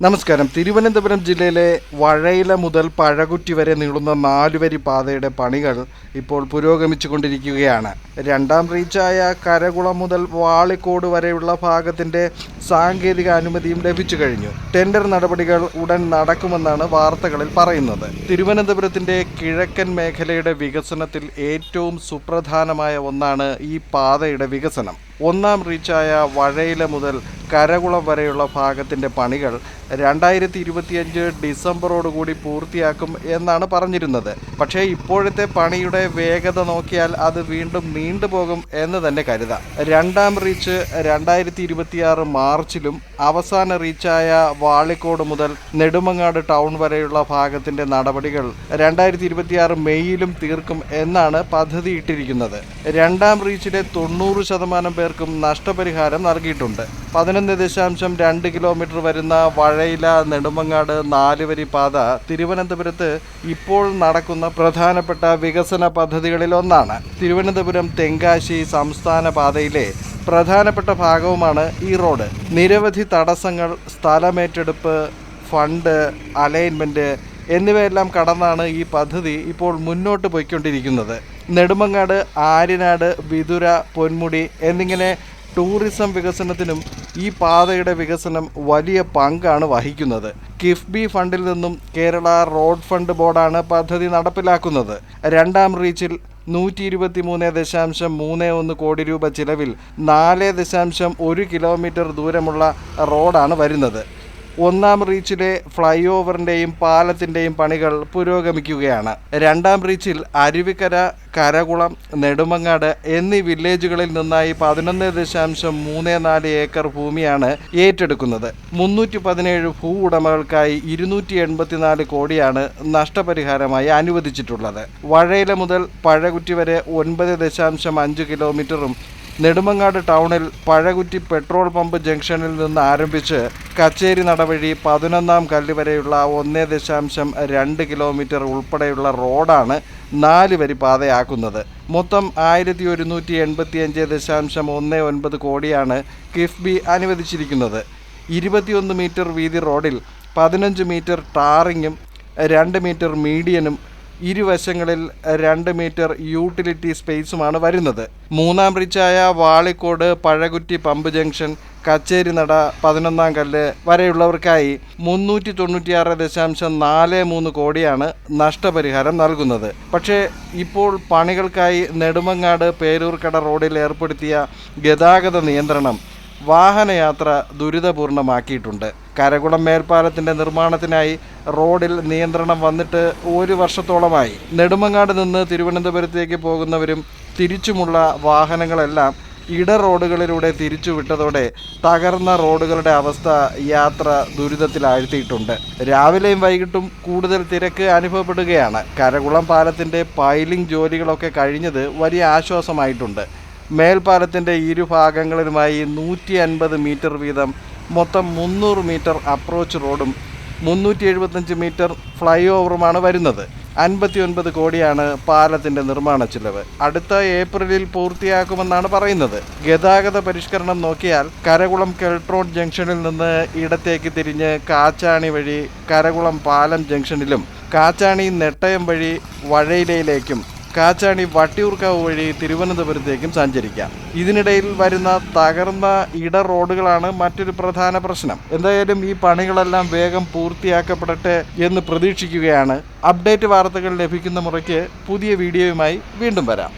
നമസ്കാരം. തിരുവനന്തപുരം ജില്ലയിലെ വഴയില മുതൽ പഴകുറ്റി വരെ നീളുന്ന നാലുവരി പാതയുടെ പണികൾ ഇപ്പോൾ പുരോഗമിച്ചുകൊണ്ടിരിക്കുകയാണ്. രണ്ടാം റീച്ചായ കരകുളം മുതൽ വാളിക്കോട് വരെയുള്ള ഭാഗത്തിന്റെ സാങ്കേതിക അനുമതിയും ലഭിച്ചു കഴിഞ്ഞു. ടെൻഡർ നടപടികൾ ഉടൻ നടക്കുമെന്നാണ് വാർത്തകളിൽ പറയുന്നത്. തിരുവനന്തപുരത്തിന്റെ കിഴക്കൻ മേഖലയുടെ വികസനത്തിൽ ഏറ്റവും സുപ്രധാനമായ ഒന്നാണ് ഈ പാതയുടെ വികസനം. ഒന്നാം റീച്ചായ വഴയില മുതൽ കരകുളം വരെയുള്ള ഭാഗത്തിന്റെ പണികൾ രണ്ടായിരത്തി ഇരുപത്തിയഞ്ച് ഡിസംബറോടുകൂടി പൂർത്തിയാക്കും എന്നാണ് പറഞ്ഞിരുന്നത്. പക്ഷേ ഇപ്പോഴത്തെ പണിയുടെ വേഗത നോക്കിയാൽ അത് വീണ്ടും നീണ്ടുപോകും എന്ന് തന്നെ കരുതാം. രണ്ടാം റീച്ച് രണ്ടായിരത്തി ഇരുപത്തിയാറ് മാർച്ചിലും അവസാന റീച്ചായ വാളിക്കോട് മുതൽ നെടുമങ്ങാട് ടൗൺ വരെയുള്ള ഭാഗത്തിന്റെ നടപടികൾ രണ്ടായിരത്തി ഇരുപത്തിയാറ് മെയ്യിലും തീർക്കും എന്നാണ് പദ്ധതിയിട്ടിരിക്കുന്നത്. രണ്ടാം റീച്ചിലെ തൊണ്ണൂറ് ശതമാനം പേർക്കും നഷ്ടപരിഹാരം നൽകിയിട്ടുണ്ട്. പതിനൊന്ന് ദശാംശം രണ്ട് കിലോമീറ്റർ വരുന്ന വഴയില നെടുമങ്ങാട് നാലുവരി പാത തിരുവനന്തപുരത്ത് ഇപ്പോൾ നടക്കുന്ന പ്രധാനപ്പെട്ട വികസന പദ്ധതികളിൽ ഒന്നാണ് തിരുവനന്തപുരം തെങ്കാശി സംസ്ഥാന പാതയിലെ പ്രധാനപ്പെട്ട ഭാഗവുമാണ് ഈ റോഡ്. നിരവധി തടസ്സങ്ങൾ സ്ഥലമേറ്റെടുപ്പ് ഫണ്ട് അലൈൻമെന്റ് എന്നിവയെല്ലാം കടന്നാണ് ഈ പദ്ധതി ഇപ്പോൾ മുന്നോട്ട് പോയിക്കൊണ്ടിരിക്കുന്നത്. നെടുമങ്ങാട് ആര്യനാട് വിതുര പൊന്മുടി എന്നിങ്ങനെ ടൂറിസം വികസനത്തിനും ഈ പാതയുടെ വികസനം വലിയ പങ്കാണ് വഹിക്കുന്നത്. കിഫ്ബി ഫണ്ടിൽ നിന്നും കേരള റോഡ് ഫണ്ട് ബോർഡാണ് പദ്ധതി നടപ്പിലാക്കുന്നത്. രണ്ടാം റീച്ചിൽ നൂറ്റി ഇരുപത്തി മൂന്ന് ദശാംശം മൂന്ന് ഒന്ന് കോടി രൂപ ചിലവിൽ നാല് ദശാംശം ഒരു കിലോമീറ്റർ ദൂരമുള്ള റോഡാണ് വരുന്നത്. ഒന്നാം റീച്ചിലെ ഫ്ലൈ ഓവറിന്റെയും പാലത്തിന്റെയും പണികൾ പുരോഗമിക്കുകയാണ്. രണ്ടാം റീച്ചിൽ അരുവിക്കര കരകുളം നെടുമങ്ങാട് എന്നീ വില്ലേജുകളിൽ നിന്നായി പതിനൊന്ന് ദശാംശം മൂന്ന് നാല് ഏക്കർ ഭൂമിയാണ് ഏറ്റെടുക്കുന്നത്. മുന്നൂറ്റി പതിനേഴ് ഭൂ ഉടമകൾക്കായി ഇരുന്നൂറ്റി എൺപത്തിനാല് കോടിയാണ് നഷ്ടപരിഹാരമായി അനുവദിച്ചിട്ടുള്ളത്. വഴയില മുതൽ പഴകുറ്റി വരെ ഒൻപത് ദശാംശം അഞ്ച് കിലോമീറ്ററും നെടുമങ്ങാട് ടൗണിൽ പഴകുറ്റി പെട്രോൾ പമ്പ് ജംഗ്ഷനിൽ നിന്ന് ആരംഭിച്ച് കച്ചേരി നടവഴി പതിനൊന്നാം കല്ല് വരെയുള്ള ഒന്നേ ദശാംശം രണ്ട് കിലോമീറ്റർ ഉൾപ്പെടെയുള്ള റോഡാണ് നാല് വരി പാതയാക്കുന്നത്. മൊത്തം ആയിരത്തി ഒരുന്നൂറ്റി എൺപത്തിയഞ്ച് ദശാംശം ഒന്ന് ഒൻപത് കോടിയാണ് കിഫ്ബി അനുവദിച്ചിരിക്കുന്നത്. ഇരുപത്തിയൊന്ന് മീറ്റർ വീതി റോഡിൽ പതിനഞ്ച് മീറ്റർ ടാറിങ്ങും രണ്ട് മീറ്റർ മീഡിയനും ഇരുവശങ്ങളിൽ രണ്ട് മീറ്റർ യൂട്ടിലിറ്റി സ്പേസുമാണ് വരുന്നത്. മൂന്നാം ബ്രിഡ്ജായ വാളിക്കോട് പഴകുറ്റി പമ്പ് ജംഗ്ഷൻ കച്ചേരി നട പതിനൊന്നാം കല്ല് വരെയുള്ളവർക്കായി മുന്നൂറ്റി തൊണ്ണൂറ്റിയാറ് ദശാംശം നാല് മൂന്ന് കോടിയാണ് നഷ്ടപരിഹാരം നൽകുന്നത്. പക്ഷേ ഇപ്പോൾ പണികൾക്കായി നെടുമങ്ങാട് പേരൂർക്കട റോഡിൽ ഏർപ്പെടുത്തിയ ഗതാഗത നിയന്ത്രണം വാഹനയാത്ര ദുരിതപൂർണമാക്കിയിട്ടുണ്ട്. കരകുളം മേൽപ്പാലത്തിന്റെ നിർമ്മാണത്തിനായി റോഡിൽ നിയന്ത്രണം വന്നിട്ട് ഒരു വർഷത്തോളമായി. നെടുമങ്ങാട് നിന്ന് തിരുവനന്തപുരത്തേക്ക് പോകുന്നവരും തിരിച്ചുമുള്ള വാഹനങ്ങളെല്ലാം ഇട റോഡുകളിലൂടെ തിരിച്ചു വിട്ടതോടെ തകർന്ന റോഡുകളുടെ അവസ്ഥ യാത്ര ദുരിതത്തിലാഴ്ത്തിയിട്ടുണ്ട്. രാവിലെയും വൈകിട്ടും കൂടുതൽ തിരക്ക് അനുഭവപ്പെടുകയാണ്. കരകുളം പാലത്തിന്റെ പൈലിംഗ് ജോലികളൊക്കെ കഴിഞ്ഞത് വലിയ ആശ്വാസമായിട്ടുണ്ട്. മേൽപ്പാലത്തിന്റെ ഇരുഭാഗങ്ങളിലുമായി നൂറ്റി അൻപത് മീറ്റർ വീതം മൊത്തം മുന്നൂറ് മീറ്റർ അപ്രോച്ച് റോഡും മുന്നൂറ്റി എഴുപത്തഞ്ച് മീറ്റർ ഫ്ലൈ ഓവറുമാണ് വരുന്നത്. അൻപത്തി ഒൻപത് കോടിയാണ് പാലത്തിന്റെ നിർമ്മാണ ചിലവ്. അടുത്ത ഏപ്രിലിൽ പൂർത്തിയാക്കുമെന്നാണ് പറയുന്നത്. ഗതാഗത പരിഷ്കരണം നോക്കിയാൽ കരകുളം കെൽട്രോൺ ജംഗ്ഷനിൽ നിന്ന് ഇടത്തേക്ക് തിരിഞ്ഞ് കാച്ചാണി വഴി കരകുളം പാലം ജംഗ്ഷനിലും കാച്ചാണി നെട്ടയം വഴി വഴയിലയിലേക്കും കാച്ചാണി വട്ടിയൂർക്കാവ് വഴി തിരുവനന്തപുരത്തേക്കും സഞ്ചരിക്കാം. ഇതിനിടയിൽ വരുന്ന തകർന്ന ഇട റോഡുകളാണ് മറ്റൊരു പ്രധാന പ്രശ്നം. എന്തായാലും ഈ പണികളെല്ലാം വേഗം പൂർത്തിയാക്കപ്പെടട്ടെ എന്ന് പ്രതീക്ഷിക്കുകയാണ്. അപ്ഡേറ്റ് വാർത്തകൾ ലഭിക്കുന്ന മുറയ്ക്ക് പുതിയ വീഡിയോയുമായി വീണ്ടും വരാം.